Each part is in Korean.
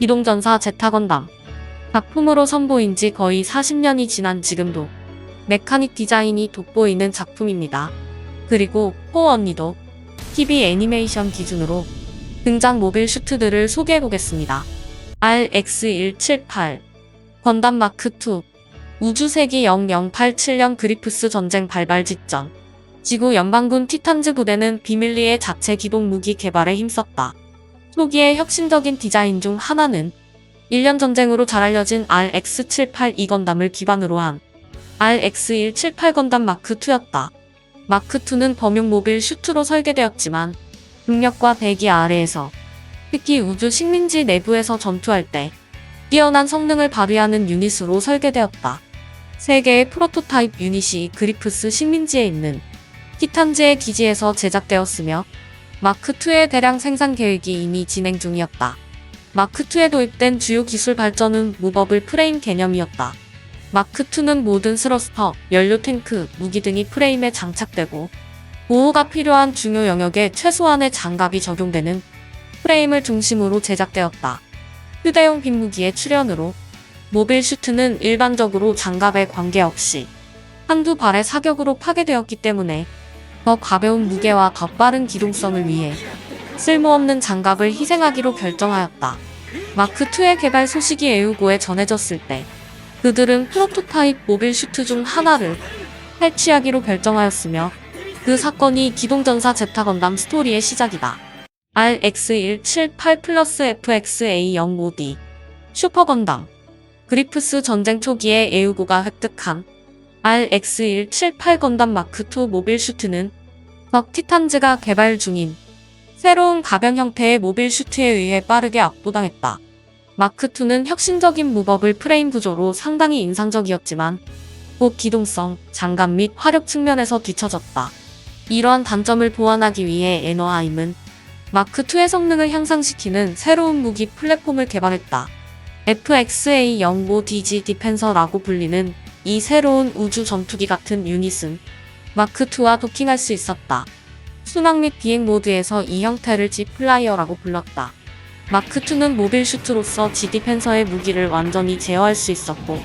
기동전사 제타건담. 작품으로 선보인 지 거의 40년이 지난 지금도 메카닉 디자인이 돋보이는 작품입니다. 그리고 포 언니도 TV 애니메이션 기준으로 등장 모빌 슈트들을 소개해보겠습니다. RX178 건담 마크2 우주세기 0087년 그리프스 전쟁 발발 직전 지구 연방군 티탄즈 부대는 비밀리에 자체 기동 무기 개발에 힘썼다. 초기의 혁신적인 디자인 중 하나는 1년 전쟁으로 잘 알려진 RX-78 건담을 기반으로 한 RX-178 건담 마크2였다. 마크2는 범용 모빌 슈트로 설계되었지만 중력과 대기 아래에서 특히 우주 식민지 내부에서 전투할 때 뛰어난 성능을 발휘하는 유닛으로 설계되었다. 세 개의 프로토타입 유닛이 그리프스 식민지에 있는 티탄즈의 기지에서 제작되었으며 마크2의 대량 생산 계획이 이미 진행 중이었다. 마크2에 도입된 주요 기술 발전은 무버블 프레임 개념이었다. 마크2는 모든 스러스터, 연료 탱크, 무기 등이 프레임에 장착되고 보호가 필요한 중요 영역에 최소한의 장갑이 적용되는 프레임을 중심으로 제작되었다. 휴대용 빈무기의 출현으로 모빌 슈트는 일반적으로 장갑에 관계없이 한두 발의 사격으로 파괴되었기 때문에 더 가벼운 무게와 더 빠른 기동성을 위해 쓸모없는 장갑을 희생하기로 결정하였다. 마크2의 개발 소식이 에우고에 전해졌을 때 그들은 프로토타입 모빌 슈트 중 하나를 해치하기로 결정하였으며 그 사건이 기동전사 제타 건담 스토리의 시작이다. RX178 플러스 FXA05D 슈퍼 건담 그리프스 전쟁 초기에 에우고가 획득한 RX178 건담 마크2 모빌 슈트는 적 티탄즈가 개발 중인 새로운 가변 형태의 모빌 슈트에 의해 빠르게 압도당했다. 마크2는 혁신적인 무버블 프레임 구조로 상당히 인상적이었지만 고기동성, 장갑 및 화력 측면에서 뒤처졌다. 이러한 단점을 보완하기 위해 에너하임은 마크2의 성능을 향상시키는 새로운 무기 플랫폼을 개발했다. FXA-05DG 디펜서라고 불리는 이 새로운 우주 전투기 같은 유닛은 마크2와 도킹할 수 있었다. 순항 및 비행 모드에서 이 형태를 G 플라이어라고 불렀다. 마크2는 모빌 슈트로서 G 디펜서의 무기를 완전히 제어할 수 있었고,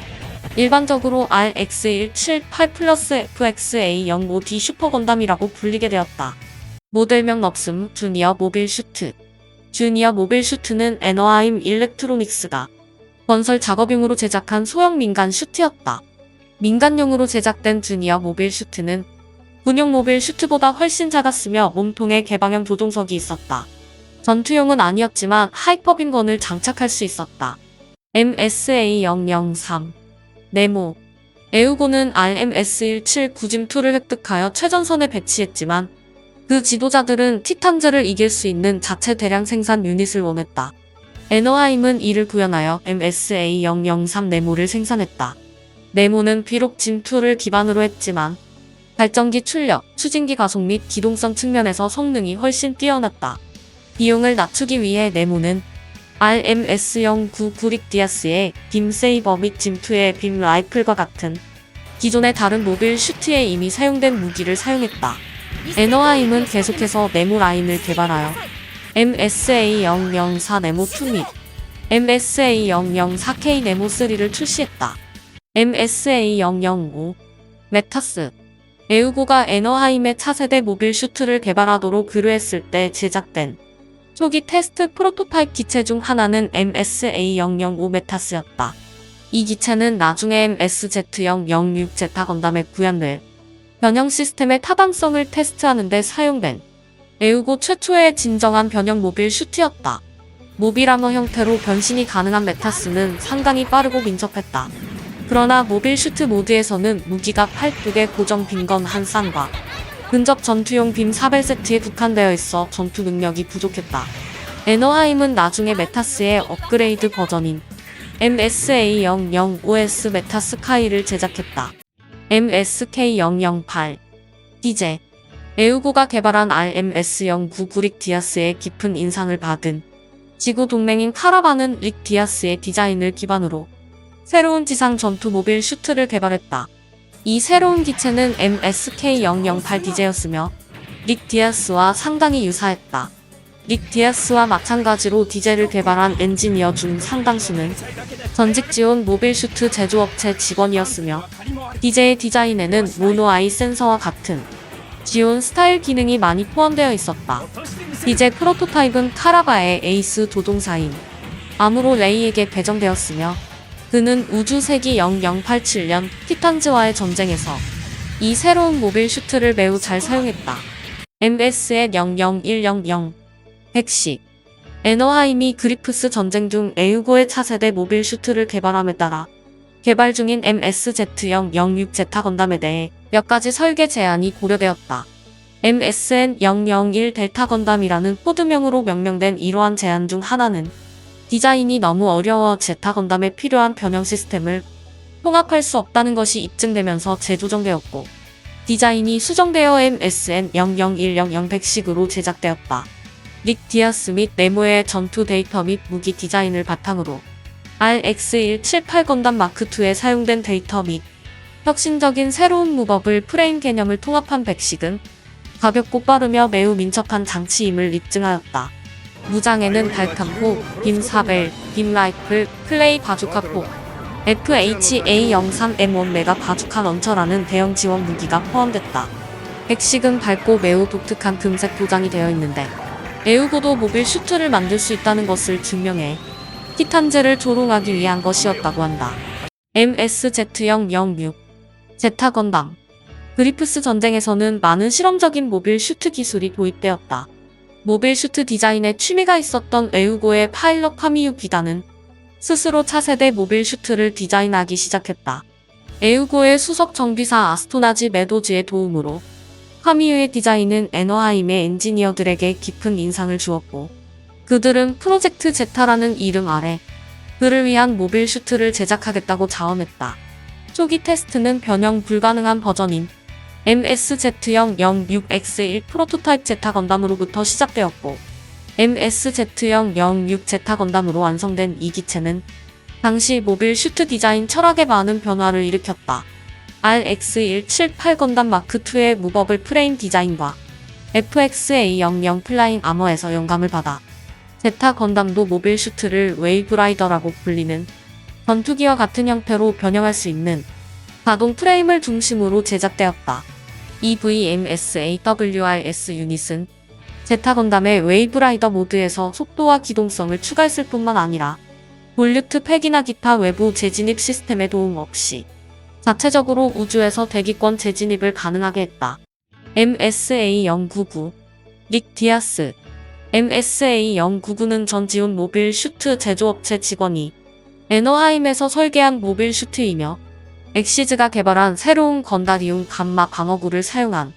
일반적으로 RX178 플러스 FXA05D 슈퍼 건담이라고 불리게 되었다. 모델명 넙슴 주니어 모빌 슈트. 주니어 모빌 슈트는 에너하임 일렉트로닉스가 건설 작업용으로 제작한 소형 민간 슈트였다. 민간용으로 제작된 주니어 모빌 슈트는 군용 모빌 슈트보다 훨씬 작았으며 몸통에 개방형 조종석이 있었다. 전투용은 아니었지만 하이퍼빔건을 장착할 수 있었다. MSA003 네모 에우고는 RMS-17 구짐2를 획득하여 최전선에 배치했지만 그 지도자들은 티탄즈를 이길 수 있는 자체 대량 생산 유닛을 원했다. 에너하임은 이를 구현하여 MSA003 네모를 생산했다. 네모는 비록 짐2를 기반으로 했지만 발전기 출력, 추진기 가속 및 기동성 측면에서 성능이 훨씬 뛰어났다. 비용을 낮추기 위해 네모는 RMS-09 구릭 디아스의 빔 세이버 및 짐2의 빔 라이플과 같은 기존의 다른 모빌 슈트에 이미 사용된 무기를 사용했다. 에너하임은 계속해서 네모 라인을 개발하여 MSA004 네모2 및 MSA004K 네모3를 출시했다. MSA005 메타스 에우고가 에너하임의 차세대 모빌 슈트를 개발하도록 의뢰했을 때 제작된 초기 테스트 프로토타입 기체 중 하나는 MSA005 메타스였다. 이 기체는 나중에 MSZ006 제타 건담에 구현될 변형 시스템의 타당성을 테스트하는 데 사용된 에우고 최초의 진정한 변형 모빌 슈트였다. 모빌 아머 형태로 변신이 가능한 메타스는 상당히 빠르고 민첩했다. 그러나 모빌 슈트 모드에서는 무기가 팔뚝에 고정 빈건 한 쌍과 근접 전투용 빔 4벨 세트에 국한되어 있어 전투 능력이 부족했다. 에너하임은 나중에 메타스의 업그레이드 버전인 MSA005S 메타스카이를 제작했다. MSK008 디제 에우고가 개발한 RMS-09 구릭 디아스의 깊은 인상을 받은 지구 동맹인 카라반은 릭 디아스의 디자인을 기반으로 새로운 지상 전투 모빌 슈트를 개발했다. 이 새로운 기체는 MSK008 디제였으며 릭 디아스와 상당히 유사했다. 릭 디아스와 마찬가지로 디젤을 개발한 엔지니어 중 상당수는 전직 지원 모빌 슈트 제조업체 직원이었으며 디제의 디자인에는 모노 아이 센서와 같은 지온 스타일 기능이 많이 포함되어 있었다. 디제 프로토타입은 카라바의 에이스 도동사인 아무로 레이에게 배정되었으며 그는 우주 세기 0087년 티탄즈와의 전쟁에서 이 새로운 모빌 슈트를 매우 잘 사용했다. MS의 00100 110 에너하임이 그리프스 전쟁 중 에우고의 차세대 모빌 슈트를 개발함에 따라 개발 중인 MSZ006 제타 건담에 대해 몇 가지 설계 제안이 고려되었다. MSN001 델타 건담이라는 코드명으로 명명된 이러한 제안 중 하나는 디자인이 너무 어려워 제타 건담에 필요한 변형 시스템을 통합할 수 없다는 것이 입증되면서 재조정되었고 디자인이 수정되어 MSN00100 100식으로 제작되었다. 릭 디아스 및 네모의 전투 데이터 및 무기 디자인을 바탕으로 RX178 건담 마크2에 사용된 데이터 및 혁신적인 새로운 무법을 프레임 개념을 통합한 백식은 가볍고 빠르며 매우 민첩한 장치임을 입증하였다. 무장에는 달칸포, 빔사벨, 빔라이플, 플레이 바주카포, FHA-03M1 메가 바주카 런처라는 대형 지원 무기가 포함됐다. 백식은 밝고 매우 독특한 금색 도장이 되어 있는데 에우고도 모빌 슈트를 만들 수 있다는 것을 증명해 티탄제를 조롱하기 위한 것이었다고 한다. MSZ006 제타 건담 그리프스 전쟁에서는 많은 실험적인 모빌 슈트 기술이 도입되었다. 모빌 슈트 디자인에 취미가 있었던 에우고의 파일럿 카미유 기단은 스스로 차세대 모빌 슈트를 디자인하기 시작했다. 에우고의 수석 정비사 아스토나지 메도즈의 도움으로 카미유의 디자인은 에너하임의 엔지니어들에게 깊은 인상을 주었고 그들은 프로젝트 제타라는 이름 아래 그를 위한 모빌 슈트를 제작하겠다고 자원했다. 초기 테스트는 변형 불가능한 버전인 MSZ006X1 프로토타입 제타 건담으로부터 시작되었고 MSZ006 제타 건담으로 완성된 이 기체는 당시 모빌 슈트 디자인 철학에 많은 변화를 일으켰다. RX178 건담 마크2의 무버블 프레임 디자인과 FXA00 플라잉 아머에서 영감을 받아 제타 건담도 모빌 슈트를 웨이브라이더라고 불리는 전투기와 같은 형태로 변형할 수 있는 가동 프레임을 중심으로 제작되었다. EVMSAWRS 유닛은 제타 건담의 웨이브라이더 모드에서 속도와 기동성을 추가했을 뿐만 아니라 볼류트 팩이나 기타 외부 재진입 시스템의 도움 없이 자체적으로 우주에서 대기권 재진입을 가능하게 했다. MSA099 릭 디아스 MSA099는 전지훈 모빌 슈트 제조업체 직원이 에너하임에서 설계한 모빌 슈트이며 엑시즈가 개발한 새로운 건다리움 감마 방어구를 사용한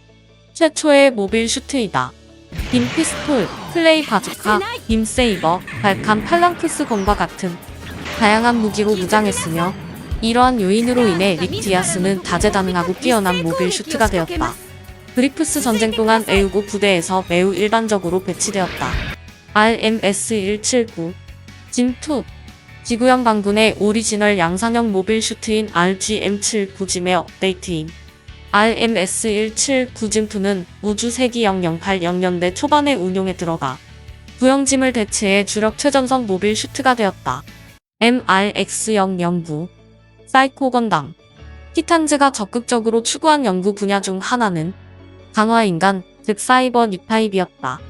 최초의 모빌 슈트이다. 빔 피스톨, 플레이 바주카, 빔 세이버, 발칸 팔랑크스 검과 같은 다양한 무기로 무장했으며 이러한 요인으로 인해 릭 디아스는 다재다능하고 뛰어난 모빌 슈트가 되었다. 그리프스 전쟁 동안 에우고 부대에서 매우 일반적으로 배치되었다. RMS-179 짐2 지구형 반군의 오리지널 양산형 모빌 슈트인 RGM-7 짐의 업데이트인 RMS-179 짐2는 우주 세기 0080년대 초반에 운용에 들어가 구형짐을 대체해 주력 최전선 모빌 슈트가 되었다. MRX-009 사이코 건담 티탄즈가 적극적으로 추구한 연구 분야 중 하나는 강화인간, 즉 사이버 뉴타입이었다.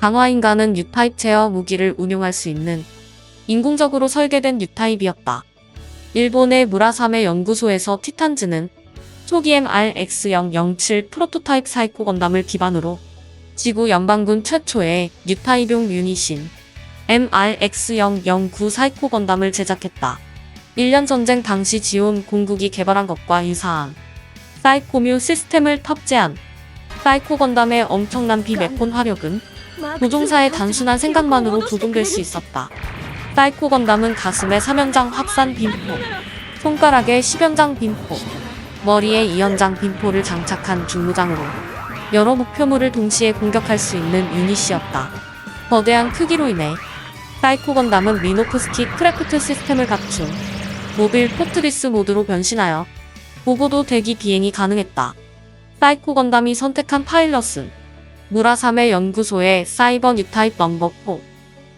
강화인간은 뉴타입 제어 무기를 운용할 수 있는 인공적으로 설계된 뉴타입이었다. 일본의 무라사메 연구소에서 티탄즈는 초기 MRX-007 프로토타입 사이코 건담을 기반으로 지구 연방군 최초의 뉴타입용 유닛인 MRX-009 사이코 건담을 제작했다. 1년 전쟁 당시 지온 공국이 개발한 것과 유사한 사이코뮤 시스템을 탑재한 사이코 건담의 엄청난 비메폰 화력은 조종사의 단순한 생각만으로 조종될 수 있었다. 사이코 건담은 가슴에 3연장 확산 빔포, 손가락에 10연장 빔포, 머리에 2연장 빔포를 장착한 중무장으로 여러 목표물을 동시에 공격할 수 있는 유닛이었다. 거대한 크기로 인해 사이코 건담은 미노프스키 크래프트 시스템을 갖춘 모빌 포트리스 모드로 변신하여 보고도 대기 비행이 가능했다. 사이코 건담이 선택한 파일럿은 무라사메 연구소의 사이버 뉴타입 넘버 4,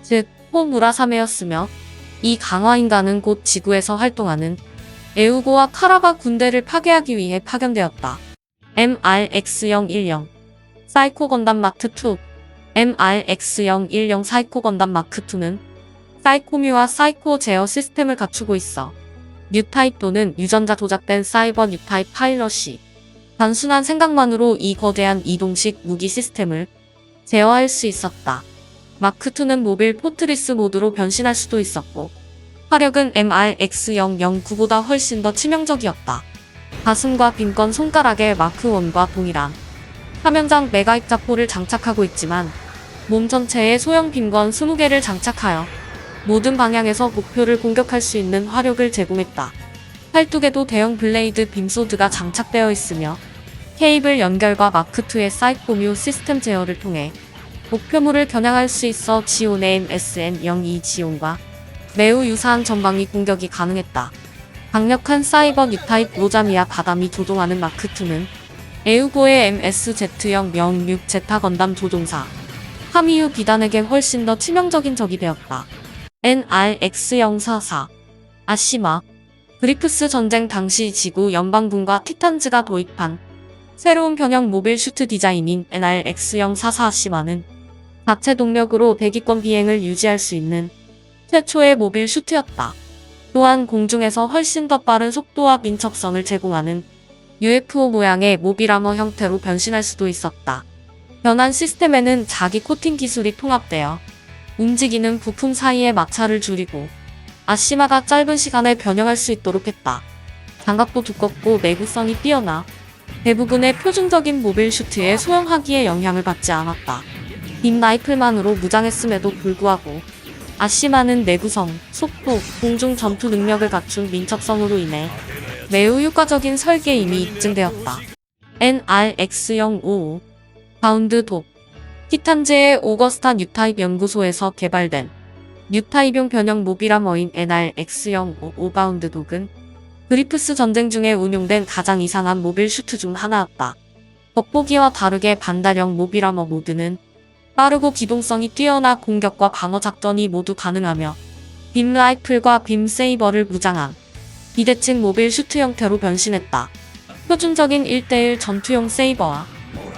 즉, 포 무라사메였으며, 이 강화인간은 곧 지구에서 활동하는 에우고와 카라바 군대를 파괴하기 위해 파견되었다. MRX-010 사이코 건담 마크 2 MRX-010 사이코 건담 마크 2는 사이코뮤와 사이코 제어 시스템을 갖추고 있어 뉴타입 또는 유전자 조작된 사이버 뉴타입 파일럿이 단순한 생각만으로 이 거대한 이동식 무기 시스템을 제어할 수 있었다. 마크2는 모빌 포트리스 모드로 변신할 수도 있었고, 화력은 MRX-009보다 훨씬 더 치명적이었다. 가슴과 빈건 손가락에 마크1과 동일한 화면장 메가 입자포를 장착하고 있지만, 몸 전체에 소형 빈건 20개를 장착하여 모든 방향에서 목표를 공격할 수 있는 화력을 제공했다. 팔뚝에도 대형 블레이드 빔소드가 장착되어 있으며 케이블 연결과 마크2의 사이코뮤 시스템 제어를 통해 목표물을 겨냥할 수 있어 지온의 MSN02 지온과 매우 유사한 전방위 공격이 가능했다. 강력한 사이버 뉴타입 로자미아 바담이 조종하는 마크2는 에우고의 MSZ006 제타 건담 조종사 하미유 비단에게 훨씬 더 치명적인 적이 되었다. NRX044 아시마 그리프스 전쟁 당시 지구 연방군과 티탄즈가 도입한 새로운 변형 모빌 슈트 디자인인 NRX044 아시마는 자체 동력으로 대기권 비행을 유지할 수 있는 최초의 모빌 슈트였다. 또한 공중에서 훨씬 더 빠른 속도와 민첩성을 제공하는 UFO 모양의 모빌 아머 형태로 변신할 수도 있었다. 변환 시스템에는 자기 코팅 기술이 통합되어 움직이는 부품 사이의 마찰을 줄이고 아시마가 짧은 시간에 변형할 수 있도록 했다. 장갑도 두껍고 내구성이 뛰어나 대부분의 표준적인 모빌 슈트의 소형하기에 영향을 받지 않았다. 빔 라이플만으로 무장했음에도 불구하고 아시마는 내구성, 속도, 공중 전투 능력을 갖춘 민첩성으로 인해 매우 효과적인 설계임이 입증되었다. NRX-055 바운드 독 티탄즈의 오거스타 뉴타입 연구소에서 개발된 뉴타입용 변형 모비라머인 NRX-055 바운드 독은 그리프스 전쟁 중에 운용된 가장 이상한 모빌 슈트 중 하나였다. 겉보기와 다르게 반달형 모비라머 모드는 빠르고 기동성이 뛰어나 공격과 방어 작전이 모두 가능하며 빔 라이플과 빔 세이버를 무장한 비대칭 모빌 슈트 형태로 변신했다. 표준적인 1대1 전투용 세이버와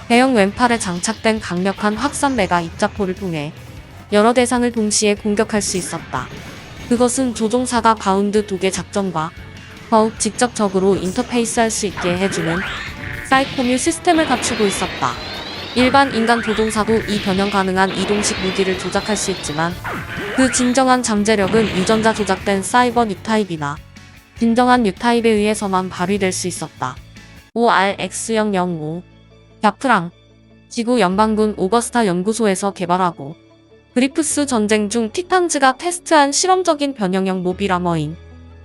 대형 왼팔에 장착된 강력한 확산 메가 입자포를 통해 여러 대상을 동시에 공격할 수 있었다. 그것은 조종사가 바운드 독의 작전과 더욱 직접적으로 인터페이스할 수 있게 해주는 사이코뮤 시스템을 갖추고 있었다. 일반 인간 조종사도 이 변형 가능한 이동식 무기를 조작할 수 있지만 그 진정한 잠재력은 유전자 조작된 사이버 뉴타입이나 진정한 뉴타입에 의해서만 발휘될 수 있었다. ORX005 야프랑 지구 연방군 오거스타 연구소에서 개발하고 그리프스 전쟁 중 티탄즈가 테스트한 실험적인 변형형 모비라머인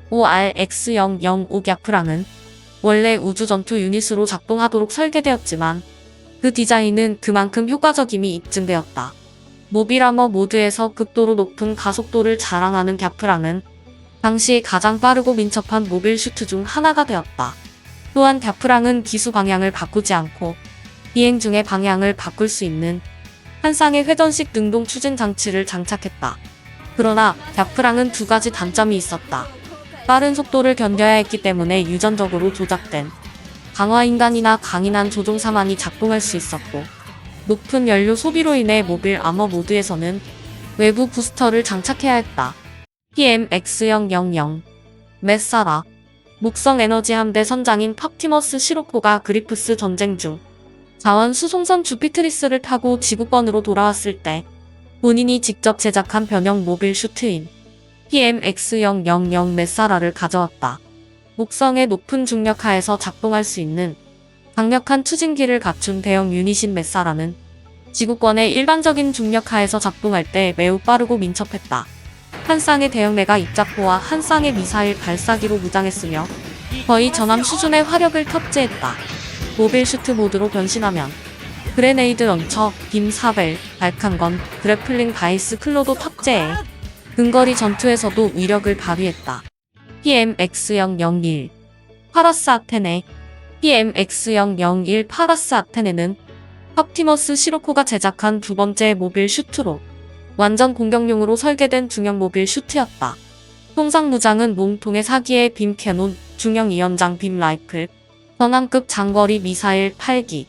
ORX005 갸프랑은 원래 우주전투 유닛으로 작동하도록 설계되었지만 그 디자인은 그만큼 효과적임이 입증되었다. 모비라머 모드에서 극도로 높은 가속도를 자랑하는 갸프랑은 당시 가장 빠르고 민첩한 모빌 슈트 중 하나가 되었다. 또한 갸프랑은 기수 방향을 바꾸지 않고 비행 중에 방향을 바꿀 수 있는 한 쌍의 회전식 능동 추진 장치를 장착했다. 그러나 갸프랑은 두 가지 단점이 있었다. 빠른 속도를 견뎌야 했기 때문에 유전적으로 조작된 강화인간이나 강인한 조종사만이 작동할 수 있었고 높은 연료 소비로 인해 모빌 아머 모드에서는 외부 부스터를 장착해야 했다. PMX000 메사라 목성 에너지 함대 선장인 팍티머스 시로코가 그리프스 전쟁 중 자원 수송선 주피트리스를 타고 지구권으로 돌아왔을 때 본인이 직접 제작한 변형 모빌 슈트인 PMX000 메사라를 가져왔다. 목성의 높은 중력 하에서 작동할 수 있는 강력한 추진기를 갖춘 대형 유닛인 메사라는 지구권의 일반적인 중력 하에서 작동할 때 매우 빠르고 민첩했다. 한 쌍의 대형내가 입자포와 한 쌍의 미사일 발사기로 무장했으며 거의 전함 수준의 화력을 탑재했다. 모빌 슈트 모드로 변신하면 그레네이드 런처, 빔 사벨, 발칸건, 그래플링 바이스 클로도 탑재해 근거리 전투에서도 위력을 발휘했다. PMX001 파라스 아테네 PMX001 파라스 아테네는 팝티머스 시로코가 제작한 두 번째 모빌 슈트로 완전 공격용으로 설계된 중형 모빌 슈트였다. 통상 무장은 몸통에 사기의 빔 캐논, 중형 이연장 빔 라이플, 전함급 장거리 미사일 8기,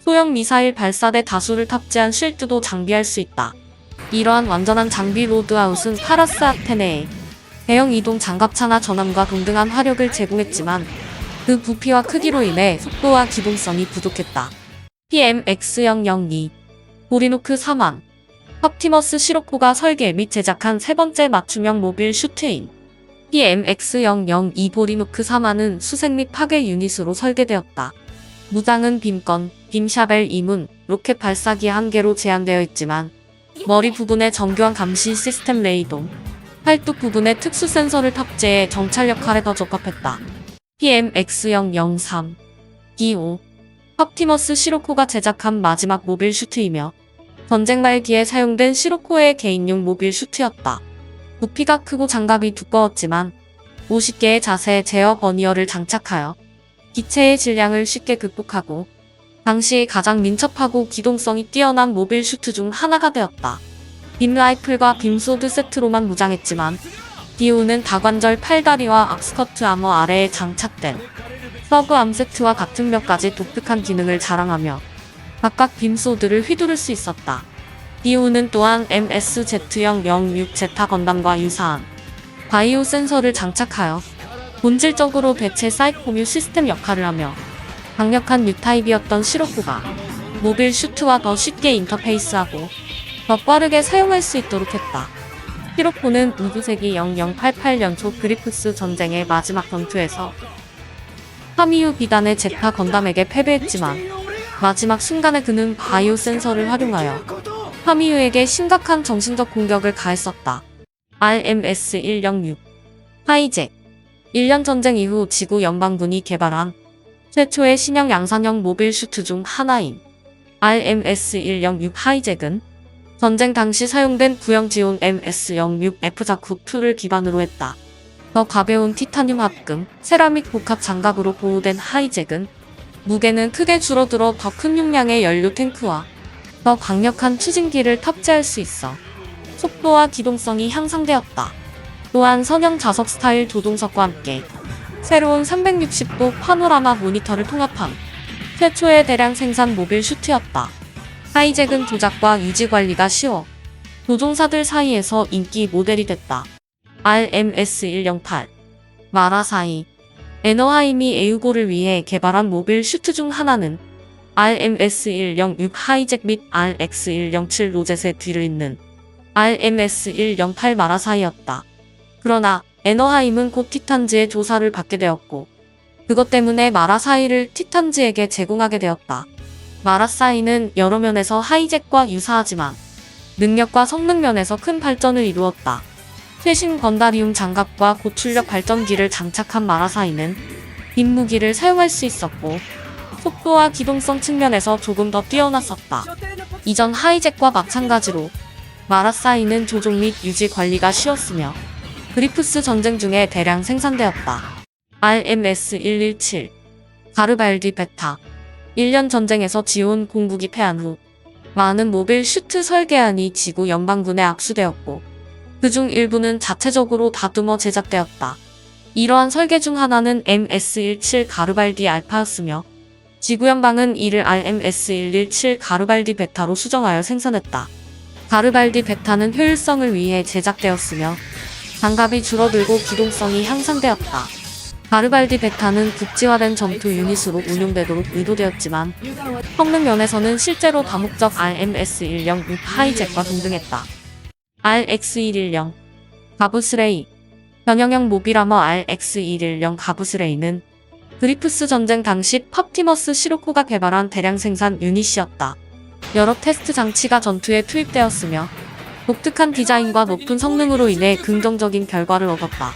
소형 미사일 발사대 다수를 탑재한 쉴드도 장비할 수 있다. 이러한 완전한 장비 로드아웃은 파라스 아테네에 대형 이동 장갑차나 전함과 동등한 화력을 제공했지만 그 부피와 크기로 인해 속도와 기동성이 부족했다. PMX002 보리노크 4만 팝티머스 시로코가 설계 및 제작한 세 번째 맞춤형 모빌 슈트인 PMX002 보리노크 4만은 수색 및 파괴 유닛으로 설계되었다. 무장은 빔건, 빔샤벨 2문, 로켓 발사기 1개로 제한되어 있지만 머리 부분에 정교한 감시 시스템 레이더, 팔뚝 부분에 특수 센서를 탑재해 정찰 역할에 더 적합했다. PMX003 25 팝티머스 시로코가 제작한 마지막 모빌 슈트이며 전쟁 말기에 사용된 시로코의 개인용 모빌 슈트였다. 부피가 크고 장갑이 두꺼웠지만 50개의 자세 제어 버니어를 장착하여 기체의 질량을 쉽게 극복하고 당시 가장 민첩하고 기동성이 뛰어난 모빌 슈트 중 하나가 되었다. 빔 라이플과 빔소드 세트로만 무장했지만 디우는 다관절 팔다리와 악스커트 아머 아래에 장착된 서브 암세트와 같은 몇 가지 독특한 기능을 자랑하며 각각 빔소드를 휘두를 수 있었다. 디우는 또한 MSZ형 06제타 건담과 유사한 바이오 센서를 장착하여 본질적으로 배체 사이코뮤 시스템 역할을 하며 강력한 뉴타입이었던 시로코가 모빌 슈트와 더 쉽게 인터페이스하고 더 빠르게 사용할 수 있도록 했다. 시로코는 우주세기 0088 연초 그리프스 전쟁의 마지막 전투에서 파미유 비단의 제타 건담에게 패배했지만 마지막 순간에 그는 바이오 센서를 활용하여 파미유에게 심각한 정신적 공격을 가했었다. RMS-106 하이잭 1년 전쟁 이후 지구 연방군이 개발한 최초의 신형 양산형 모빌 슈트 중 하나인 RMS-106 하이잭은 전쟁 당시 사용된 구형 지온 MS-06F 자쿠2를 기반으로 했다. 더 가벼운 티타늄 합금, 세라믹 복합 장갑으로 보호된 하이잭은 무게는 크게 줄어들어 더 큰 용량의 연료 탱크와 더 강력한 추진기를 탑재할 수 있어 속도와 기동성이 향상되었다. 또한 선형 좌석 스타일 조종석과 함께 새로운 360도 파노라마 모니터를 통합한 최초의 대량 생산 모빌 슈트였다. 하이잭은 조작과 유지 관리가 쉬워 조종사들 사이에서 인기 모델이 됐다. RMS-108 마라사이 에너하임이 에우고를 위해 개발한 모빌 슈트 중 하나는 RMS-106 하이잭 및 RX-107 로젯의 뒤를 잇는 RMS-108 마라사이였다. 그러나 에너하임은 곧 티탄즈의 조사를 받게 되었고 그것 때문에 마라사이를 티탄즈에게 제공하게 되었다. 마라사이는 여러 면에서 하이잭과 유사하지만 능력과 성능 면에서 큰 발전을 이루었다. 최신 건다리움 장갑과 고출력 발전기를 장착한 마라사이는 빈무기를 사용할 수 있었고 속도와 기동성 측면에서 조금 더 뛰어났었다. 이전 하이잭과 마찬가지로 마라사이는 조종 및 유지 관리가 쉬웠으며 그리프스 전쟁 중에 대량 생산되었다. RMS-117 가르발디 베타 1년 전쟁에서 지온 공국이 패한 후 많은 모빌 슈트 설계안이 지구 연방군에 압수되었고 그중 일부는 자체적으로 다듬어 제작되었다. 이러한 설계 중 하나는 MS-17 가르발디 알파였으며 지구 연방은 이를 RMS-117 가르발디 베타로 수정하여 생산했다. 가르발디 베타는 효율성을 위해 제작되었으며 장갑이 줄어들고 기동성이 향상되었다. 가르발디 베타는 국지화된 전투 유닛으로 운용되도록 의도되었지만 성능 면에서는 실제로 다목적 RMS-106 하이잭과 동등했다. RX-110 가부스레이 변형형 모비라머 RX-110 가부스레이는 그리프스 전쟁 당시 팝티머스 시로코가 개발한 대량 생산 유닛이었다. 여러 테스트 장치가 전투에 투입되었으며 독특한 디자인과 높은 성능으로 인해 긍정적인 결과를 얻었다.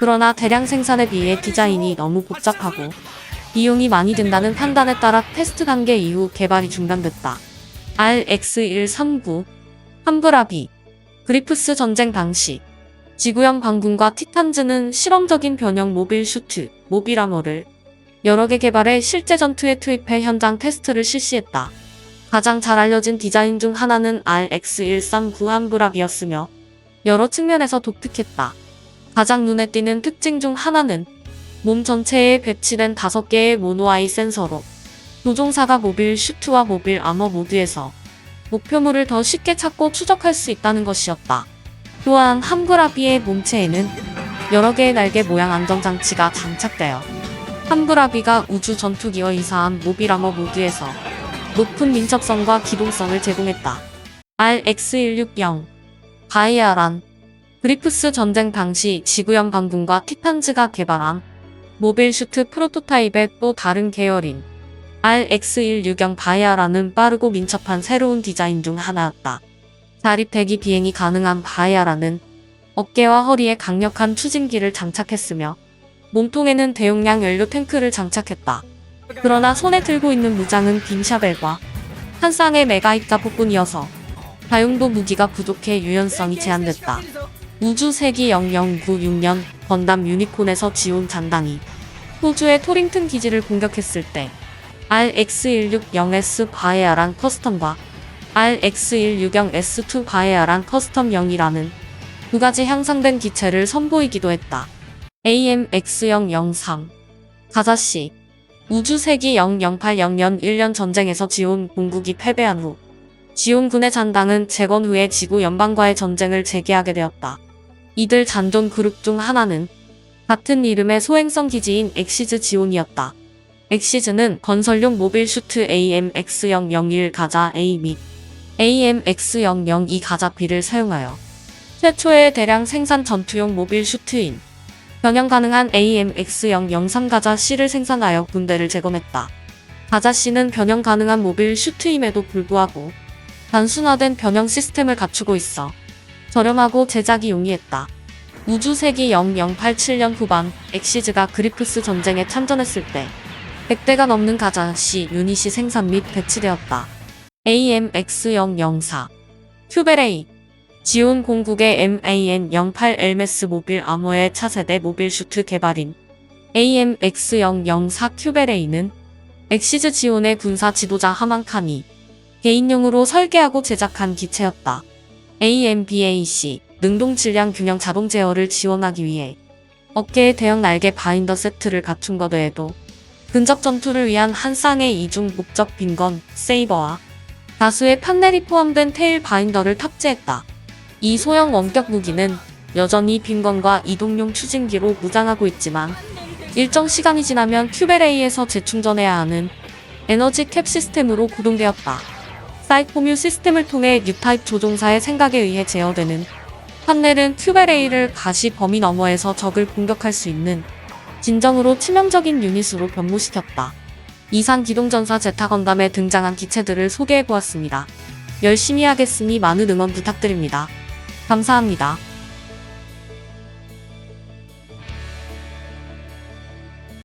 그러나 대량 생산에 비해 디자인이 너무 복잡하고 비용이 많이 든다는 판단에 따라 테스트 단계 이후 개발이 중단됐다. RX-139 함브라비 그리프스 전쟁 당시 지구형 방군과 티탄즈는 실험적인 변형 모빌 슈트, 모빌아머를 여러 개 개발해 실제 전투에 투입해 현장 테스트를 실시했다. 가장 잘 알려진 디자인 중 하나는 RX139 함브랍이었으며 여러 측면에서 독특했다. 가장 눈에 띄는 특징 중 하나는 몸 전체에 배치된 5개의 모노아이 센서로 조종사가 모빌 슈트와 모빌 아머 모드에서 목표물을 더 쉽게 찾고 추적할 수 있다는 것이었다. 또한 함브라비의 몸체에는 여러 개의 날개 모양 안전장치가 장착되어 함브라비가 우주 전투기와 이사한 모빌 아머 모드에서 높은 민첩성과 기동성을 제공했다. RX160 바이아란 그리프스 전쟁 당시 지구연 방군과 티탄즈가 개발한 모빌 슈트 프로토타입의 또 다른 계열인 RX160 바이아라는 빠르고 민첩한 새로운 디자인 중 하나였다. 자립 대기 비행이 가능한 바이아라는 어깨와 허리에 강력한 추진기를 장착했으며 몸통에는 대용량 연료 탱크를 장착했다. 그러나 손에 들고 있는 무장은 빈 샤벨과 한 쌍의 메가입자 폭군이어서 다용도 무기가 부족해 유연성이 제한됐다. 우주 세기 0096년 건담 유니콘에서 지온 잔당이 호주의 토링튼 기지를 공격했을 때 RX160S 바에아란 커스텀과 RX160S2 바에아란 커스텀 0이라는 두 가지 향상된 기체를 선보이기도 했다. AMX003 가자씨 우주세기 0080년 1년 전쟁에서 지온 공국이 패배한 후 지온군의 잔당은 재건 후에 지구 연방과의 전쟁을 재개하게 되었다. 이들 잔존 그룹 중 하나는 같은 이름의 소행성 기지인 엑시즈 지온이었다. 엑시즈는 건설용 모빌 슈트 AMX001 가자 A 및 AMX002 가자 B를 사용하여 최초의 대량 생산 전투용 모빌 슈트인 변형 가능한 AMX003 가자 C를 생산하여 군대를 재건했다. 가자 C는 변형 가능한 모빌 슈트임에도 불구하고 단순화된 변형 시스템을 갖추고 있어 저렴하고 제작이 용이했다. 우주세기 0087년 후반 엑시즈가 그리프스 전쟁에 참전했을 때 100대가 넘는 가자 C 유닛이 생산 및 배치되었다. AMX004 큐베레이 지온 공국의 MAN-08 엘메스 모빌 아머의 차세대 모빌 슈트 개발인 AMX004 큐베레이는 엑시즈 지온의 군사 지도자 하만칸이 개인용으로 설계하고 제작한 기체였다. AMBAC 능동 질량 균형 자동 제어를 지원하기 위해 어깨에 대형 날개 바인더 세트를 갖춘 것 외에도 근접 전투를 위한 한 쌍의 이중 목적 빈건 세이버와 다수의 판넬이 포함된 테일 바인더를 탑재했다. 이 소형 원격 무기는 여전히 빈건과 이동용 추진기로 무장하고 있지만 일정 시간이 지나면 큐베레이에서 재충전해야 하는 에너지 캡 시스템으로 구동되었다. 사이코뮤 시스템을 통해 뉴타입 조종사의 생각에 의해 제어되는 판넬은 큐베레이를 가시 범위 너머에서 적을 공격할 수 있는 진정으로 치명적인 유닛으로 변모시켰다. 이상 기동전사 제타 건담에 등장한 기체들을 소개해보았습니다. 열심히 하겠으니 많은 응원 부탁드립니다. 감사합니다.